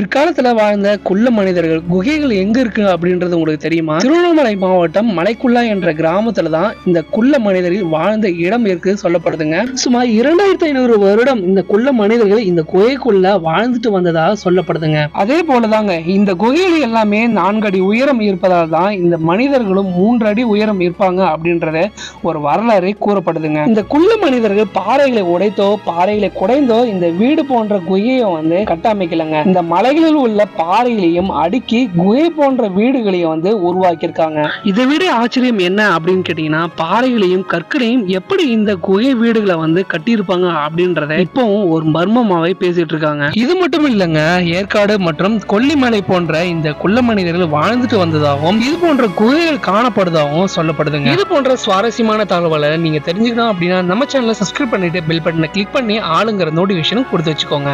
பிற்காலத்துல வாழ்ந்த குள்ள மனிதர்கள் குகைகள் எங்க இருக்கு அப்படின்றது உங்களுக்கு தெரியுமா? திருவண்ணாமலை மாவட்டம் மலைக்குள்ளா என்ற கிராமத்துல தான் இந்த குள்ள மனிதர்கள் வாழ்ந்த இடம் இருக்கு சொல்லப்படுதுங்க. சுமார் இரண்டாயிரத்தி ஐநூறு வருடம் இந்த குள்ள மனிதர்கள் இந்த குகைக்குள்ள வாழ்ந்துட்டு வந்ததாக சொல்லப்படுதுங்க. அதே போலதாங்க இந்த குகைகள் எல்லாமே நான்கு அடி உயரம் இருப்பதால் தான் இந்த மனிதர்களும் மூன்று அடி உயரம் இருப்பாங்க அப்படின்றத ஒரு வரலாறு கூறப்படுதுங்க. இந்த குள்ள மனிதர்கள் பாறைகளை உடைத்தோ பாறைகளை குடைந்தோ இந்த வீடு போன்ற குகையை வந்து கட்டமைக்கலங்க. இந்த மலை மலைகளில் உள்ள பாறைகளையும் அடுக்கி குகை போன்ற வீடுகளையும் வந்து உருவாக்கியிருக்காங்க. இதை விட ஆச்சரியம் என்ன அப்படின்னு கேட்டீங்கன்னா பாறைகளையும் கற்களையும் எப்படி இந்த குகை வீடுகளை வந்து கட்டியிருப்பாங்க அப்படின்றத இப்பவும் ஒரு மர்மமாவே பேசிட்டு இருக்காங்க. இது மட்டும் இல்லைங்க ஏற்காடு மற்றும் கொல்லிமலை போன்ற இந்த குள்ள மனிதர்கள் வாழ்ந்துட்டு வந்ததாகவும் இது போன்ற குகைகள் காணப்படுவதாகவும் சொல்லப்படுதுங்க. இது போன்ற சுவாரஸ்யமான தகவலை நீங்க தெரிஞ்சுக்கணும் அப்படின்னா நம்ம சேனலை சப்ஸ்கிரைப் பண்ணிட்டு பெல் பட்டனை கிளிக் பண்ணி ஆளுங்கிற நோட்டிஃபிகேஷனும் கொடுத்து வச்சுக்கோங்க.